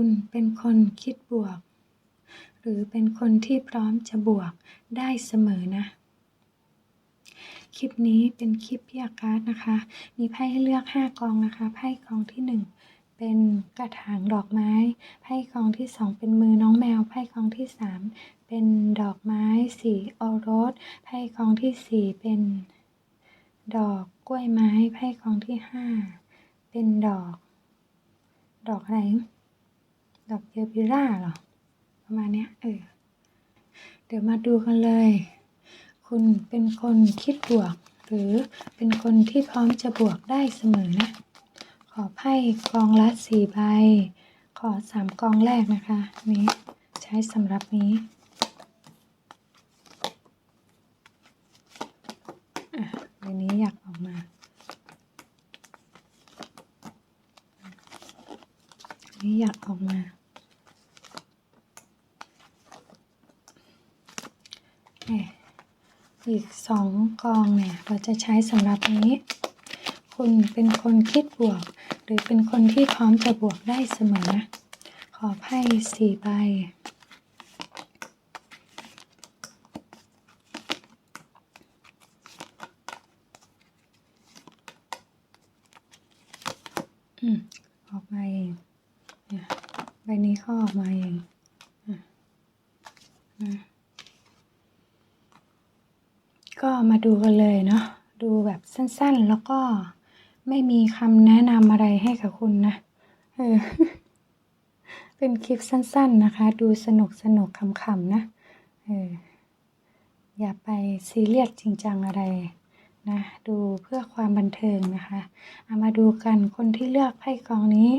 คุณเป็นคนคิดบวก หรือเป็นคนที่พร้อมจะบวกได้เสมอนะ คลิปนี้เป็นคลิปพี่อาการ์ดนะคะ มีไพ่ให้เลือก 5 กองนะคะ ไพ่กองที่ 1เป็นกระถางดอกไม้ ไพ่กองที่2เป็นมือน้องแมว ไพ่กองที่3เป็นดอกไม้สีโอรส ไพ่กองที่4เป็นดอกกล้วยไม้ ไพ่กองที่5เป็นดอก ดอกอะไร ดอกเยบิราเหรอ ประมาณเนี้ยเออ เดี๋ยวมาดูกันเลย คุณเป็นคนคิดบวก หรือเป็นคนที่พร้อมจะบวกได้เสมอนะ ขอไพ่กองละสี่ใบ ขอสามกองแรกนะคะ นี้ใช้สำหรับนี้อะใบนี้อยากออกมา นี้อยากออกมา เนี่ย อีกสองกองเนี่ยเราจะใช้สำหรับนี้ คุณเป็นคนคิดบวก หรือเป็นคนที่พร้อมจะบวกได้เสมอนะขอไพ่สี่ใบอืมออกมาเองเนี่ยใบนี้เขาออกมาเองอะนะ ก็มาดูกันเลยเนาะดูแบบสั้นๆ แล้วก็ไม่มีคำแนะนำอะไรให้กับคุณนะเออเป็นคลิปสั้น ๆนะคะ ดูสนุกสนุกขำๆนะเอออย่าไปซีเรียสจริงจังอะไรนะดูเพื่อความบันเทิงนะคะเอามาดูกันคนที่เลือกไพ่กองนี้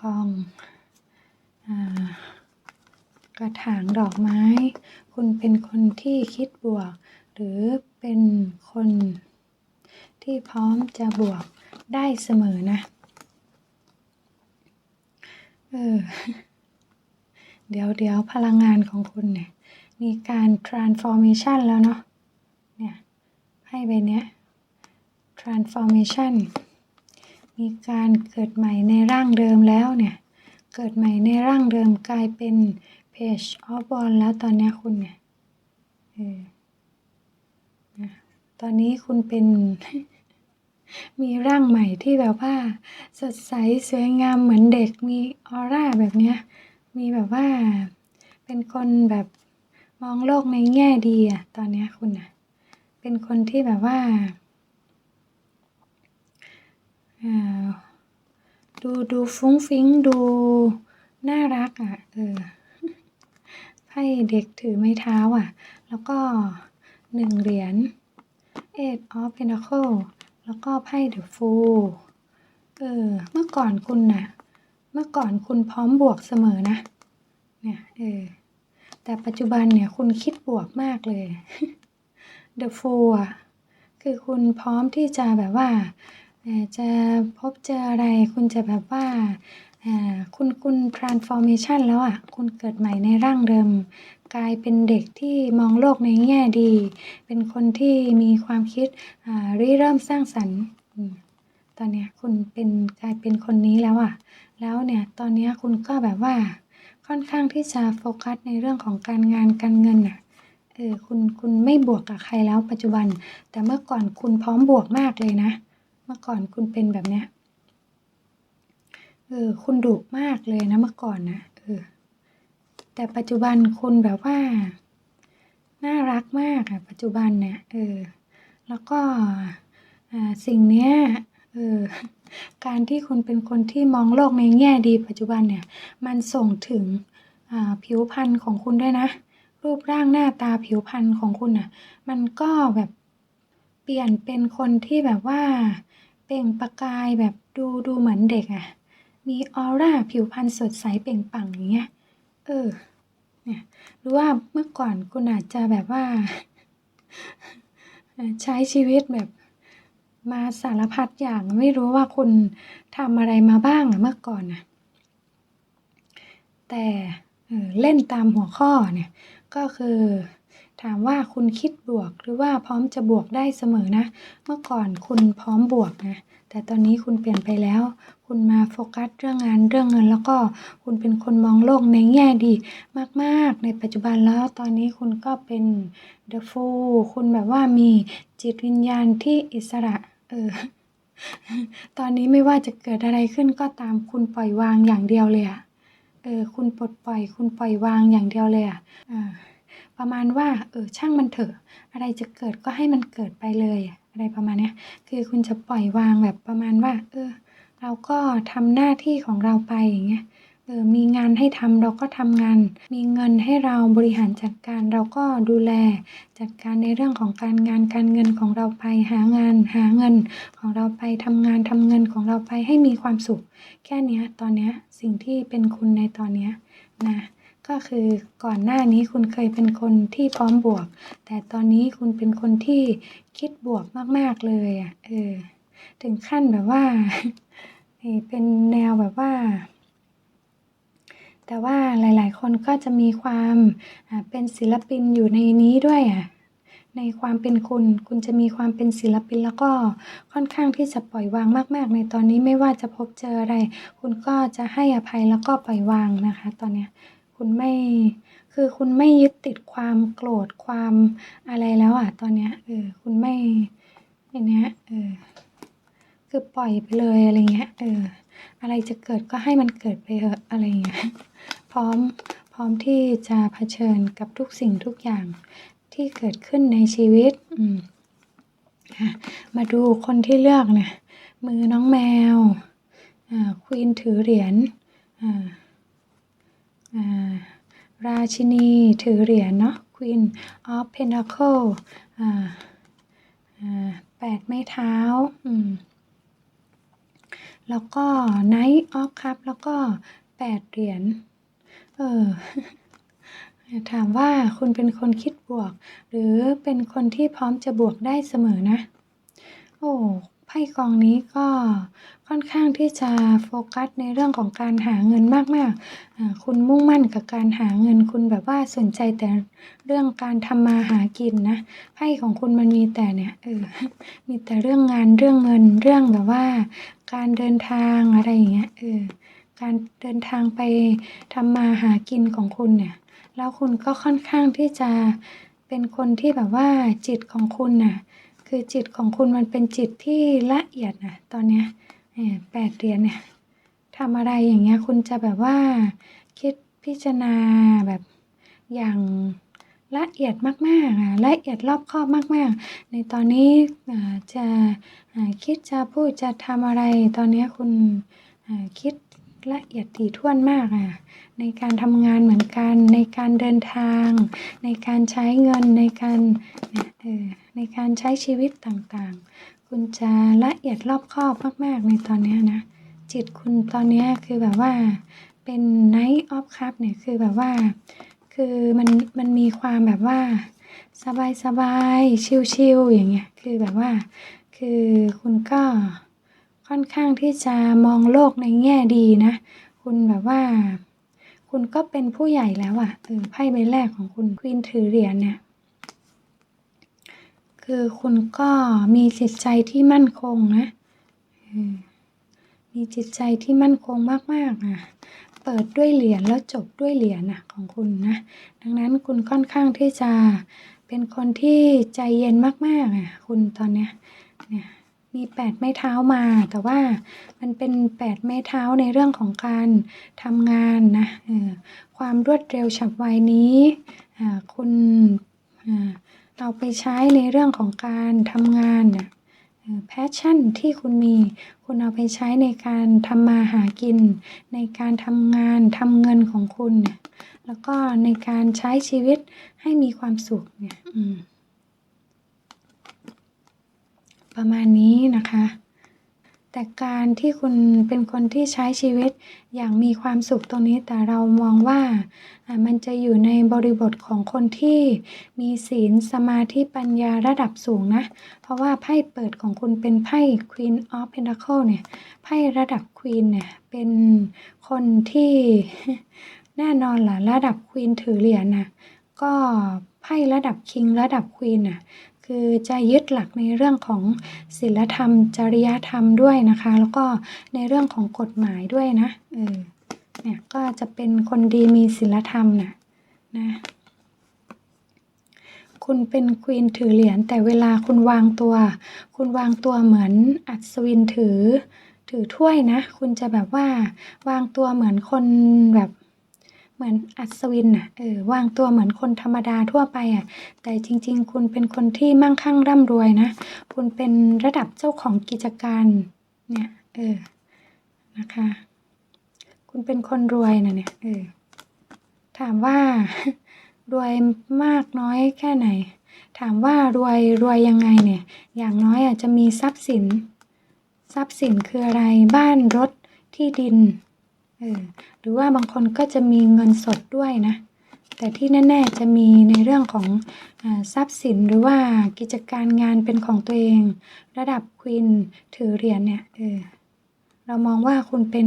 กองอ่า ระถางดอกไม้ คุณเป็นคนที่คิดบวก หรือเป็นคนที่พร้อมจะบวกได้เสมอนะ เออ เดี๋ยวเดี๋ยวพลังงานของคุณเนี่ย มีการ transformation แล้วเนาะ เนี่ย ให้ใบเนี้ย transformation มีการเกิดใหม่ในร่างเดิมแล้วเนี่ย เกิดใหม่ในร่างเดิมกลายเป็น page of w a n d แล้วตอนนี้คุณเนี่ยเออนะตอนนี้คุณเป็น มีร่างใหม่ที่แบบว่า สดใสสวยงามเหมือนเด็กมีออร่าแบบเนี้ย มีแบบว่า เป็นคนแบบมองโลกในแง่ดีอะตอนนี้คุณอะเป็นคนที่แบบว่าดูดูฟุ้งฟิ้งดูน่ารักอะเออ ไพ่เด็กถือไม้เท้าอะ แล้วก็หนึ่งเหรียญ Eight of Pentacle แล้วก็ไพ่ The Fool เออ เมื่อก่อนคุณน่ะเมื่อก่อนคุณพร้อมบวกเสมอนะ เนี่ย เออ แต่ปัจจุบันเนี่ยคุณคิดบวกมากเลย The Fool อะ คือคุณพร้อมที่จะแบบว่าจะพบเจออะไรคุณจะแบบว่า อ่าคุณคุณ transformation แล้วอะ คุณเกิดใหม่ในร่างเดิม กลายเป็นเด็กที่มองโลกในแง่ดี เป็นคนที่มีความคิดอ่าริเริ่มสร้างสรรค์อืมตอนเนี้ยคุณเป็นกลายเป็นคนนี้แล้วอะ แล้วเนี่ยตอนเนี้ยคุณก็แบบว่า ค่อนข้างที่จะโฟกัสในเรื่องของการงานการเงินน่ะเออคุณคุณไม่บวกกับใครแล้วปัจจุบัน แต่เมื่อก่อนคุณพร้อมบวกมากเลยนะ เมื่อก่อนคุณเป็นแบบเนี้ย เออ คุณดุมากเลยนะเมื่อก่อนนะเออ แต่ปัจจุบันคุณแบบว่า น่ารักมากอะปัจจุบันเนี่ยเออ แล้วก็อ่าสิ่งเนี้ยเออการที่คุณเป็นคนที่มองโลกในแง่ดีปัจจุบันเนี่ย มันส่งถึงอ่าผิวพรรณของคุณด้วยนะ รูปร่างหน้าตาผิวพรรณของคุณอะ มันก็แบบเปลี่ยนเป็นคนที่แบบว่าเปล่งประกายแบบดูดูเหมือนเด็กอะ มีออร่าผิวพรรณสดใสเปล่งปลั่งอย่างเงี้ย เออ เนี่ยหรือว่าเมื่อก่อนคุณอาจจะแบบว่า ใช้ชีวิตแบบมาสารพัดอย่างไม่รู้ว่าคุณทำอะไรมาบ้างเมื่อก่อนนะแต่เล่นตามหัวข้อเนี่ยก็คือถามว่าคุณคิดบวกหรือว่าพร้อมจะบวกได้เสมอนะ เมื่อก่อนคุณพร้อมบวกนะ แต่ตอนนี้คุณเปลี่ยนไปแล้ว คุณมาโฟกัสเรื่องงานเรื่องเงิน แล้วก็คุณเป็นคนมองโลกในแง่ดีมาก ๆ ในปัจจุบันแล้วตอนนี้คุณก็เป็น The Fool คุณแบบว่ามีจิตวิญญาณที่อิสระ เออ ตอนนี้ไม่ว่าจะเกิดอะไรขึ้นก็ตามคุณปล่อยวางอย่างเดียวเลยอะเออ คุณปลดปล่อย คุณปล่อยวางอย่างเดียวเลยอะอ่าประมาณว่า เออ ช่างมันเถอะ อะไรจะเกิดก็ให้มันเกิดไปเลยอะ อะไรประมาณนี้คือคุณจะปล่อยวางแบบประมาณว่า เออ เราก็ทำหน้าที่ของเราไปอย่างเงี้ยเออมีงานให้ทำเราก็ทำงาน มีเงินให้เราบริหารจัดการ เราก็ดูแลจัดการในเรื่องของการงานการเงินของเราไปหางานหาเงินของเราไปทำงานทำเงินของเราไปให้มีความสุข แค่เนี้ยตอนเนี้ยสิ่งที่เป็นคุณในตอนเนี้ยนะก็คือก่อนหน้านี้คุณเคยเป็นคนที่พร้อมบวก แต่ตอนนี้คุณเป็นคนที่ คิดบวกมาก ๆ เลยอะเออ ถึงขั้นแบบว่าเป็นแนวแบบว่า แต่ว่าหลาย ๆ คนก็จะมีความเป็นศิลปินอยู่ในนี้ด้วยอะในความเป็นคุณ คุณจะมีความเป็นศิลปินแล้วก็ค่อนข้างที่จะปล่อยวางมาก ๆ ในตอนนี้ไม่ว่าจะพบเจออะไร คุณก็จะให้อภัยแล้วก็ปล่อยวางนะคะ ตอนเนี้ยคุณไม่คือคุณไม่ยึดติดความโกรธความอะไรแล้วอะตอนเนี้ยเออ คุณไม่อย่างเนี้ย เออ คือป ล่อยไปเลยอะไรเงี้ย เออ อะไรจะเกิดก็ให้มันเกิดไปเถอะอะไรเงี้ย พร้อม พร้อมที่จะเผชิญกับทุกสิ่งทุกอย่างที่เกิดขึ้นในชีวิต อืมอะมาดูคนที่เลือกเนี่ยมือน้องแมว อ่า ควีนถือเหรียญ อ่า อ่า ราชินีถือเหรียญเนาะ Queen of Pentacle อ่า อ่าแปดไม้เท้า อืม แล้วก็ Knight of Cup แล้วก็แปดเหรียญ เออ ถามว่าคุณเป็นคนคิดบวก หรือเป็นคนที่พร้อมจะบวกได้เสมอนะ โอ้ ไพ่กองนี้ก็ค่อนข้างที่จะโฟกัสในเรื่องของการหาเงินมากๆ คุณมุ่งมั่นกับการหาเงินคุณแบบว่าสนใจแต่เรื่องการทำมาหากินนะไพ่ของคุณมันมีแต่เนี่ยเออมีแต่เรื่องงานเรื่องเงินเรื่องแบบว่า การเดินทางอะไรอย่างเงี้ยเออการเดินทางไปทำมาหากินของคุณเนี่ยแล้วคุณก็ค่อนข้างที่จะเป็นคนที่แบบว่าจิตของคุณน่ะ คือจิตของคุณมันเป็นจิตที่ละเอียดนะตอนเนี้ยเออแปดเหรียญเนี่ยทำอะไรอย่างเงี้ยคุณจะแบบว่าคิดพิจารณาแบบอย่างละเอียดมากๆอะละเอียดรอบคอบมาก ๆ ในตอนนี้จะคิดจะพูดจะทำอะไร ตอนนี้คุณคิด ละเอียดถี่ถ้วนมากอะในการทำงานเหมือนกัน ในการเดินทาง ในการใช้เงินในการเนี่ยเออในการใช้ชีวิตต่างๆ คุณจะละเอียดรอบคอบมากๆ ในตอนนี้นะ จิตคุณตอนนี้คือแบบว่าเป็น Knight of Cup เนี่ยคือแบบว่า คือมันมันมีความแบบว่า สบายๆชิลๆอย่างเงี้ยคือแบบว่า คือคุณก็ ค่อนข้างที่จะมองโลกในแง่ดีนะ คุณแบบว่า คุณก็เป็นผู้ใหญ่แล้วอะเออไพ่ใบแรกของคุณควีนถือเหรียญเนี่ย คือคุณก็มีจิตใจที่มั่นคงนะมีจิตใจที่มั่นคงมากๆอะเปิดด้วยเหรียญแล้วจบด้วยเหรียญนะของคุณนะ ดังนั้นคุณค่อนข้างที่จะเป็นคนที่ใจเย็นมากๆอะคุณตอนเนี้ยเนี่ย มีแปดไม้เท้ามา แต่ว่ามันเป็นแปดไม้เท้าในเรื่องของการทำงานนะออความรวดเร็วฉับไวนี้คุณเอาไปใช้ในเรื่องของการทำงานนะแพชชั่นที่คุณมี คุณเอาไปใช้ในการทำมาหากิน ในการทำงานทำเงินของคุณ แล้วก็ในการใช้ชีวิตให้มีความสุขเนี่ย อืม ประมาณนี้นะคะ แต่การที่คุณเป็นคนที่ใช้ชีวิตอย่างมีความสุขตรงนี้แต่เรามองว่ามันจะอยู่ในบริบทของคนที่มีศีลสมาธิปัญญาระดับสูงนะ เพราะว่าไพ่เปิดของคุณเป็นไพ่ Queen of Pentacle เนี่ยไพ่ระดับ Queen เนี่ยเป็นคนที่แน่นอนล่ะระดับ Queen ถือเหรียญนะก็ไพ่ระดับ King ระดับ Queen น่ะ คือจะยึดหลักในเรื่องของศีลธรรม จริยธรรมด้วยนะคะ แล้วก็ในเรื่องของกฎหมายด้วยนะเออเนี่ยก็จะเป็นคนดีมีศีลธรรมนะนะคุณเป็นควีนถือเหรียญแต่เวลาคุณวางตัว คุณวางตัวเหมือนอัศวินถือ ถือถ้วยนะ คุณจะแบบว่าวางตัวเหมือนคนแบบ เหมือนอัศวินน่ะเออวางตัวเหมือนคนธรรมดาทั่วไปอะ แต่จริง ๆ คุณเป็นคนที่มั่งคั่งร่ำรวยนะ คุณเป็นระดับเจ้าของกิจการเนี่ยเออนะคะ คุณเป็นคนรวยนะเนี่ยเออถามว่ารวยมากน้อยแค่ไหน ถามว่ารวยรวยยังไงเนี่ย อย่างน้อยอาจจะมีทรัพย์สิน ทรัพย์สินคืออะไรบ้านรถที่ดิน หรือว่าบางคนก็จะมีเงินสดด้วยนะ แต่ที่แน่ ๆ จะมีในเรื่องของอทรัพย์สินหรือว่ากิจการงานเป็นของตัวเอง ระดับควีนถือเหรียญเนี่ยเออเรามองว่าคุณเป็น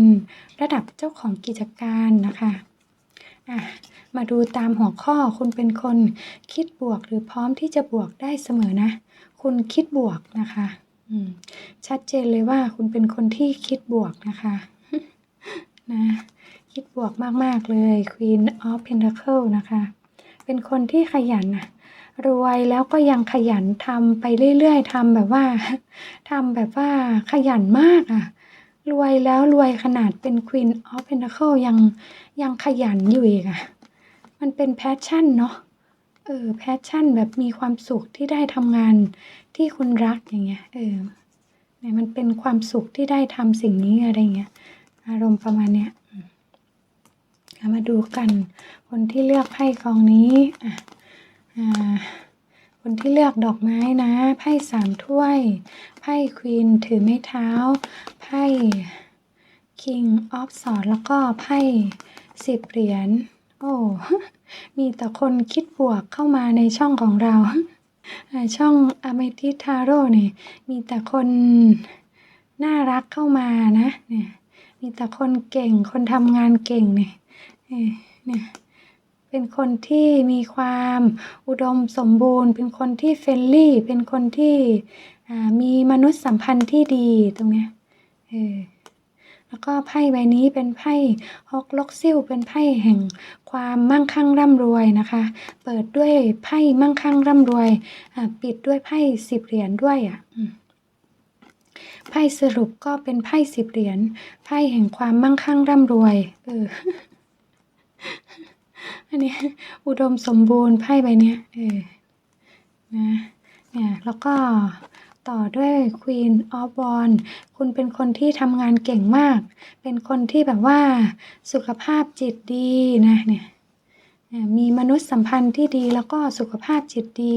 ระดับเจ้าของกิจการนะคะอะมาดูตามหัวข้อคุณเป็นคนคิดบวกหรือพร้อมที่จะบวกได้เสมอนะ คุณคิดบวกนะคะชัดเจนเลยว่าคุณเป็นคนที่คิดบวกนะคะ นะคิดบวกมากๆเลย Queen of Pentacle นะคะ เป็นคนที่ขยันนะรวยแล้วก็ยังขยันทำไปเรื่อยๆทำแบบว่าทำแบบว่าขยันมากอะ่ะรวยแล้วรวยขนาดเป็น Queen of Pentacle ยังยังขยันอยู่อีกอะ่ะมันเป็นแพชชั่นเนาะเออแพชชั่นแบบมีความสุขที่ได้ทำงานที่คุณรักอย่างเงี้ยเออเนี่ยมันเป็นความสุขที่ได้ทำสิ่งนี้อะไรเงี้ย อารมณ์ประมาณเนี้ยมเอามาดูกัน คนที่เลือกไพ่กองนี้อ่าคนที่เลือกดอกไม้นะ ไพ่สามถ้วย ไพ่ควีนถือไม้เท้า ไพ่ King of Swords แล้วก็ไพ่สิบเหรียญ โอ้ มีแต่คนคิดบวกเข้ามาในช่องของเราอ่าช่องอเมทิทาโร่เนี่ย มีแต่คนน่ารักเข้ามานะ เนี่ย มีแต่คนเก่ง คนทำงานเก่งเนี่ยเนี่ยเป็นคนที่มีความอุดมสมบูรณ์ เป็นคนที่เฟรนลี่ เป็นคนที่อ่ามีมนุษยสัมพันธ์ที่ดีตรงเนี้ยเออแล้วก็ไพ่ใบนี้เป็นไพ่ฮอกล็อกซิลเป็นไพ่แห่งความมั่งคั่งร่ำรวยนะคะ เปิดด้วยไพ่มั่งคั่งร่ำรวยอ่าปิดด้วยไพ่สิบเหรียญด้วยอะ ไพ่สรุปก็เป็นไพ่สิบเหรียญไพ่แห่งความมั่งคั่งร่ำรวย เออ อันนี้ อุดมสมบูรณ์ไพ่ใบเนี้ยเออนะเนี่ยแล้วก็ต่อด้วย Queen of w a n d คุณเป็นคนที่ทำงานเก่งมาก เป็นคนที่แบบว่าสุขภาพจิตดีนะเนี่ย มีมนุษยสัมพันธ์ที่ดีแล้วก็สุขภาพจิตดี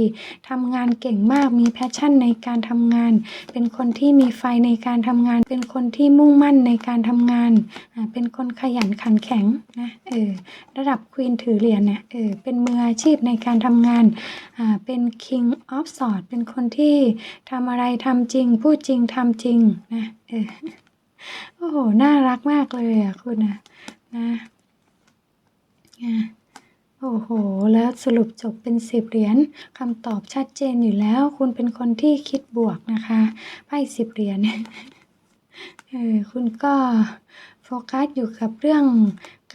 ทำงานเก่งมากมีแพชชั่นในการทำงาน เป็นคนที่มีไฟในการทำงาน เป็นคนที่มุ่งมั่นในการทำงานอ่าเป็นคนขยันขันแข็งนะเออระดับควีนถือเหรียญเนี่ยเออเป็นมืออาชีพในการทำงานอ่าเป็น King of sword เป็นคนที่ทำอะไรทำจริง พูดจริงทำจริงนะเออโอ้โหน่ารักมากเลยอะคุณนะนะ โอ้โห แล้วสรุปจบเป็นสิบเหรียญคำตอบชัดเจนอยู่แล้ว คุณเป็นคนที่คิดบวกนะคะไพ่สิบเหรียญเออคุณก็โฟกัสอยู่กับเรื่อง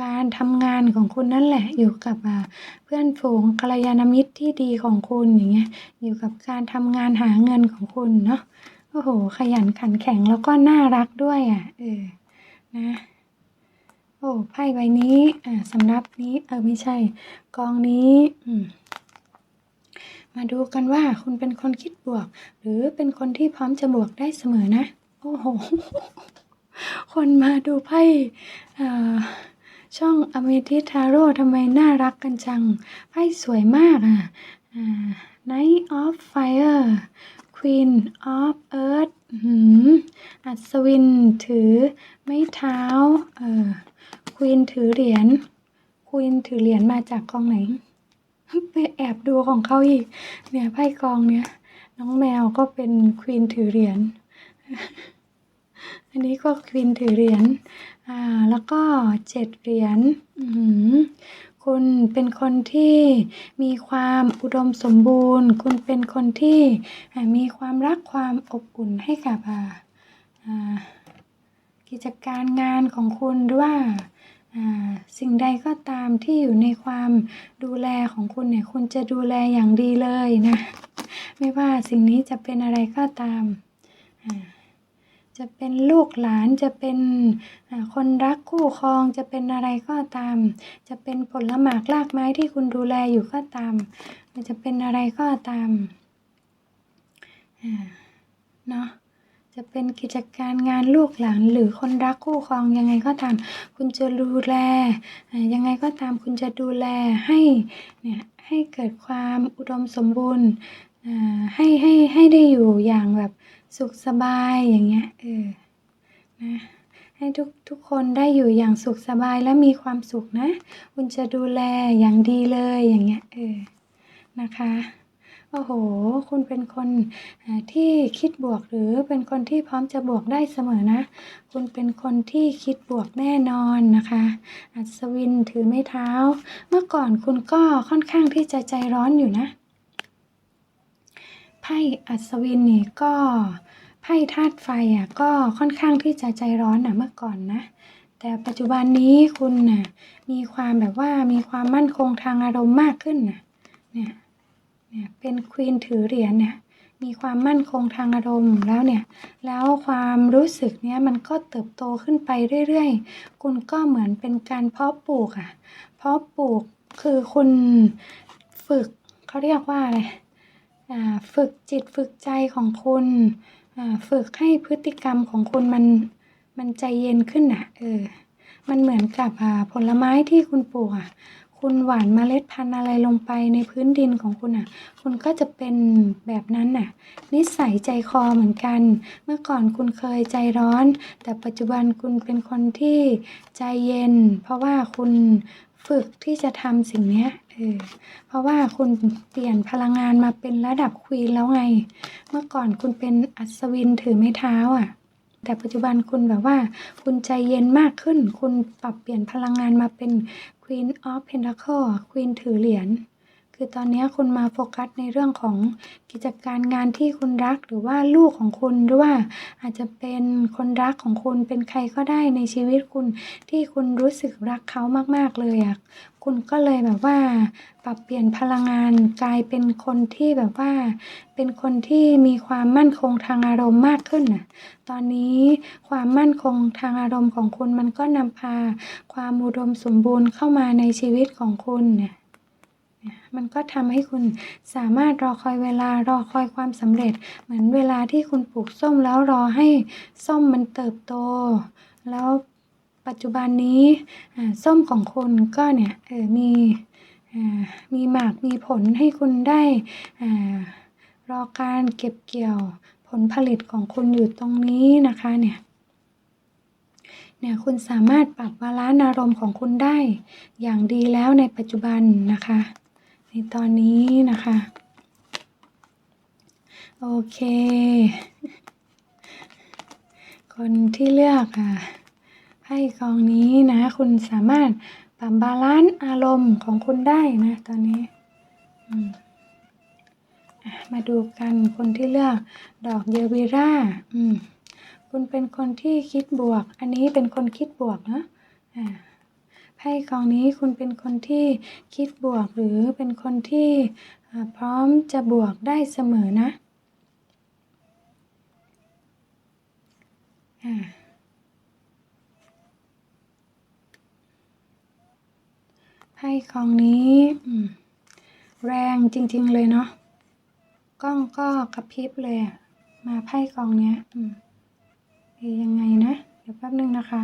การทำงานของคุณนั่นแหละ อยู่กับอ่าเพื่อนฝูงกัลยาณมิตรที่ดีของคุณอย่างเงี้ย อยู่กับการทำงานหาเงินของคุณเนาะโอ้โห ขยันขันแข็งแล้วก็น่ารักด้วยอะเออนะ โอ้ไพ่ใบนี้อ่าสำหรับนี้เออไม่ใช่ กองนี้อืมมาดูกันว่าคุณเป็นคนคิดบวก หรือเป็นคนที่พร้อมจะบวกได้เสมอนะ โอ้โห คนมาดูไพ่อ่าช่องอเมทิทาโร่ทำไมน่ารักกันจัง ไพ่สวยมากอะอ่า night of Fire Queen of Earth หือัศวินถือไม้เท้า เออควีนถือเหรียญควีนถือเหรียญมาจากกองไหน ไปแอบดูของเขาอีก เนี่ยไพ่กองเนี้ยน้องแมวก็เป็นควีนถือเหรียญ อันนี้ก็ควีนถือเหรียญ อ่า แล้วก็เจ็ดเหรียญ อื คุณเป็นคนที่มีความอุดมสมบูรณ์ คุณเป็นคนที่มีความรักความอบอุ่นให้กับกิจการงานของคุณหรือว่าอ่าสิ่งใดก็ตามที่อยู่ในความดูแลของคุณเนี่ยคุณจะดูแลอย่างดีเลยนะ ไม่ว่าสิ่งนี้จะเป็นอะไรก็ตามอ่า จะเป็นลูกหลานจะเป็นคนรักคู่ครองจะเป็นอะไรก็ตาม จะเป็นผลหมากรากไม้ที่คุณดูแลอยู่ก็ตาม มันจะเป็นอะไรก็ตามอ่าเนาะจะเป็นกิจการงานลูกหลานหรือคนรักคู่ครองยังไงก็ตาม คุณจะดูแลอ่ายังไงก็ตามคุณจะดูแลให้เนี่ยให้เกิดความอุดมสมบูรณ์ อ่าให้ให้ให้ได้อยู่อย่างแบบสุขสบายอย่างเงี้ยเออนะให้ทุกทุกคนได้อยู่อย่างสุขสบายและมีความสุขนะคุณจะดูแลอย่างดีเลยอย่างเงี้ยเออนะคะโอ้โห คุณเป็นคนที่คิดบวกหรือเป็นคนที่พร้อมจะบวกได้เสมอนะ คุณเป็นคนที่คิดบวกแน่นอนนะคะ อัศวินถือไม้เท้า เมื่อก่อนคุณก็ค่อนข้างที่จะใจร้อนอยู่นะ ไพ่อัศวินนี่ก็ไพ่ธาตุไฟอะก็ค่อนข้างที่จะใจร้อนอะเมื่อก่อนนะ แต่ปัจจุบันนี้คุณน่ะมีความแบบว่ามีความมั่นคงทางอารมณ์มากขึ้นน่ะเนี่ยเนี่ยเป็นควีนถือเหรียญเนี่ยมีความมั่นคงทางอารมณ์แล้วเนี่ยแล้วความรู้สึกเนี้ยมันก็เติบโตขึ้นไปเรื่อยๆ คุณก็เหมือนเป็นการเพาะปลูกอะเพาะปลูกคือคุณฝึกเขาเรียกว่าอะไร ฝึกจิตฝึกใจของคุณฝึกให้พฤติกรรมของคุณมันมันใจเย็นขึ้นน่ะเออมันเหมือนกับผลไม้ที่คุณปลูกอะคุณหว่านเมล็ดพันธุ์อะไรลงไปในพื้นดินของคุณอะ คุณก็จะเป็นแบบนั้นน่ะ นิสัยใจคอเหมือนกัน เมื่อก่อนคุณเคยใจร้อน แต่ปัจจุบันคุณเป็นคนที่ใจเย็น เพราะว่าคุณ ฝึกที่จะทำสิ่งนี้เออเพราะว่าคุณเปลี่ยนพลังงานมาเป็นระดับควีนแล้วไง เมื่อก่อนคุณเป็นอัศวินถือไม้เท้าอะ แต่ปัจจุบันคุณแบบว่า คุณใจเย็นมากขึ้น คุณปรับเปลี่ยนพลังงานมาเป็น Queen of Pentacle ควีนถือเหรียญ คือตอนนี้คุณมาโฟกัสในเรื่องของกิจการงานที่คุณรักหรือว่าลูกของคุณหรือว่าอาจจะเป็นคนรักของคุณเป็นใครก็ได้ในชีวิตคุณที่คุณรู้สึกรักเขามาก ๆ เลยอะคุณก็เลยแบบว่า ปรับเปลี่ยนพลังงานกลายเป็นคนที่แบบว่า เป็นคนที่มีความมั่นคงทางอารมณ์มากขึ้นน่ะ ตอนนี้ความมั่นคงทางอารมณ์ของคุณมันก็นำพา ความอุดมสมบูรณ์เข้ามาในชีวิตของคุณเนี่ยเนี่ย มันก็ทำให้คุณสามารถรอคอยเวลารอคอยความสำเร็จ เหมือนเวลาที่คุณปลูกส้มแล้วรอให้ส้มมันเติบโต แล้วปัจจุบันนี้ส้มของคุณก็เนี่ยเออมีอ่ามีหมากมีผลให้คุณได้อรอการเก็บเกี่ยวผลผลิตของคุณอยู่ตรงนี้นะคะเนี่ยเนี่ยคุณสามารถปรับบาลานซ์อารมณ์ของคุณได้ อย่างดีแล้วในปัจจุบันนะคะ ในตอนนี้นะคะ โอเค คนที่เลือกอะไพ่กองนี้นะ คุณสามารถปรับบาลานซ์อารมณ์ของคุณได้นะตอนนี้มาดูกันคนที่เลือกดอกเยวิราคุณเป็นคนที่คิดบวก อันนี้เป็นคนคิดบวกเนาะอ่า ไพ่กองนี้คุณเป็นคนที่คิดบวกหรือเป็นคนที่พร้อมจะบวกได้เสมอนะไพ่กองนี้แรงจริง ๆ เลยเนาะกล้องก็กระพริบเลยอะมาไพ่กองเนี้ยเอ๊ะยังไงนะ เดี๋ยวแป๊บนึงนะคะ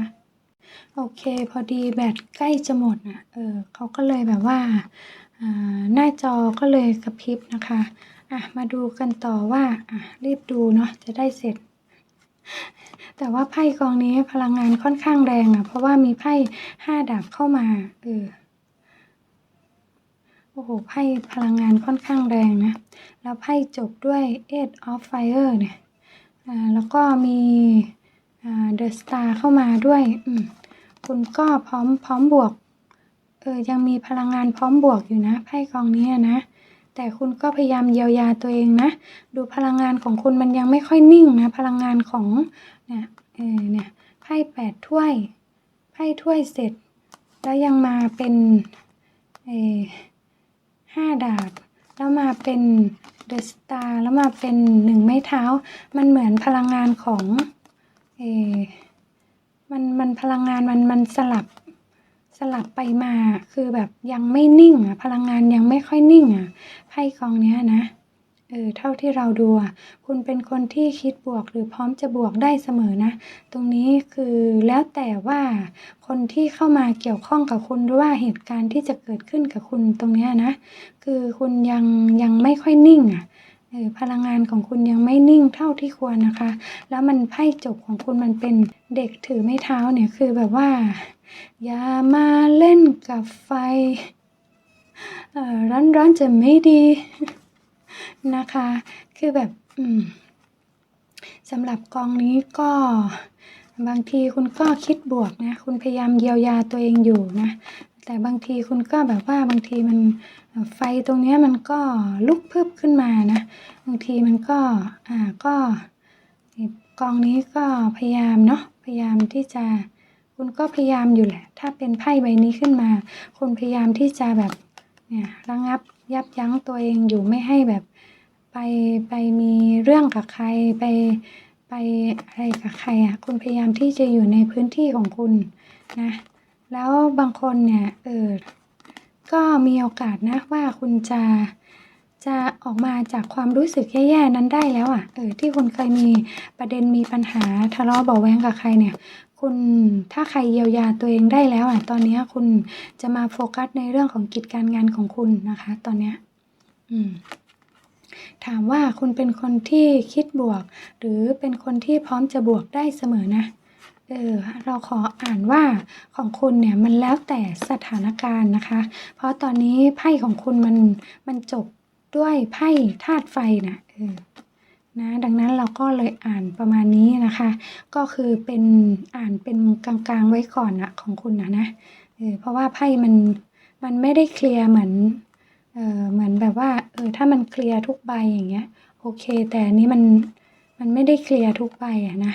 โอเค พอดีแบตใกล้จะหมดน่ะเออเขาก็เลยแบบว่าอ่าหน้าจอก็เลยกระพริบนะคะอะมาดูกันต่อว่าอะรีบดูเนาะจะได้เสร็จ แต่ว่าไพ่กองนี้พลังงานค่อนข้างแรงอะ เพราะว่ามีไพ่ห้าดาบเข้ามาเออโอ้โหไพ่พลังงานค่อนข้างแรงนะ แล้วไพ่จบด้วย Eight of Fire เนี่ยอ่าแล้วก็มี อ่า The Star เข้ามาด้วย คุณก็พร้อมพร้อมบวก เออ ยังมีพลังงานพร้อมบวกอยู่นะ ไพ่กองนี้นะ แต่คุณก็พยายามเยียวยาตัวเองนะ ดูพลังงานของคุณมันยังไม่ค่อยนิ่งนะ พลังงานของเนี่ยเออเนี่ย ไพ่แปดถ้วย ไพ่ถ้วยเสร็จ แล้วยังมาเป็นเออห้าดาบ แล้วมาเป็นเดอะสตาร์ แล้วมาเป็นหนึ่งไม้เท้า มันเหมือนพลังงานของ เออมันมันพลังงานมันมันสลับสลับไปมาคือแบบยังไม่นิ่งอะพลังงานยังไม่ค่อยนิ่งอะไพ่กองเนี้ยนะเออเท่าที่เราดูอะคุณเป็นคนที่คิดบวกหรือพร้อมจะบวกได้เสมอนะ ตรงนี้คือแล้วแต่ว่าคนที่เข้ามาเกี่ยวข้องกับคุณหรือว่าเหตุการณ์ที่จะเกิดขึ้นกับคุณตรงเนี้ยนะ คือคุณยังยังไม่ค่อยนิ่งอะ เออพลังงานของคุณยังไม่นิ่งเท่าที่ควรนะคะ แล้วมันไพ่จบของคุณมันเป็นเด็กถือไม้เท้าเนี่ยคือแบบว่า อย่ามาเล่นกับไฟเอ่อร้อนๆจะไม่ดีนะคะ คือแบบสำหรับกองนี้ก็บางทีคุณก็คิดบวกนะ คุณพยายามเยียวยาตัวเองอยู่นะ แต่บางทีคุณก็แบบว่าบางทีมันไฟตรงเนี้ยมันก็ลุกพึบขึ้นมานะบางทีมันก็อ่าก็กองนี้ก็พยายามเนาะพยายามที่จะคุณก็พยายามอยู่แหละ ถ้าเป็นไพ่ใบนี้ขึ้นมา คุณพยายามที่จะแบบเนี่ยระงับยับยั้งตัวเองอยู่ไม่ให้แบบไปไปมีเรื่องกับใครไปไปอะไรกับใครอะคุณพยายามที่จะอยู่ในพื้นที่ของคุณนะ แล้วบางคนเนี่ยเออก็มีโอกาสนะว่าคุณจะจะออกมาจากความรู้สึกแย่ๆนั้นได้แล้วอะเออที่คุณเคยมีประเด็นมีปัญหาทะเลาะเบาแวงกับใครเนี่ย คุณถ้าใครเยียวยาตัวเองได้แล้วอะ ตอนนี้คุณจะมาโฟกัสในเรื่องของกิจการงานของคุณนะคะ ตอนเนี้ยอืมถามว่าคุณเป็นคนที่คิดบวก หรือเป็นคนที่พร้อมจะบวกได้เสมอนะ เออเราขออ่านว่าของคุณเนี่ยมันแล้วแต่สถานการณ์นะคะ เพราะตอนนี้ไพ่ของคุณมันมันจบด้วยไพ่ธาตุไฟนะเออนะดังนั้นเราก็เลยอ่านประมาณนี้นะคะ ก็คือเป็นอ่านเป็นกลางๆไว้ก่อนนะของคุณนะนะเออเพราะว่าไพ่มันมันไม่ได้เคลียร์เหมือนเออเหมือนแบบว่าเออถ้ามันเคลียร์ทุกใบอย่างเงี้ยโอเค แต่นนี้มันมันไม่ได้เคลียร์ทุกใบอะนะ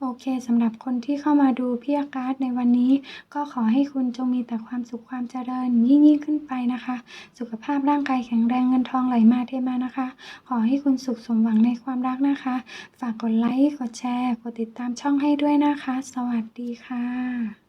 โอเคสำหรับคนที่เข้ามาดูพี่อาการ์ดในวันนี้ ก็ขอให้คุณจงมีแต่ความสุขความเจริญยิ่งยิ่งขึ้นไปนะคะ สุขภาพร่างกายแข็งแรงเงินทองไหลมาเทมานะคะ ขอให้คุณสุขสมหวังในความรักนะคะ ฝากกดไลค์กดแชร์ กดติดตามช่องให้ด้วยนะคะ สวัสดีค่ะ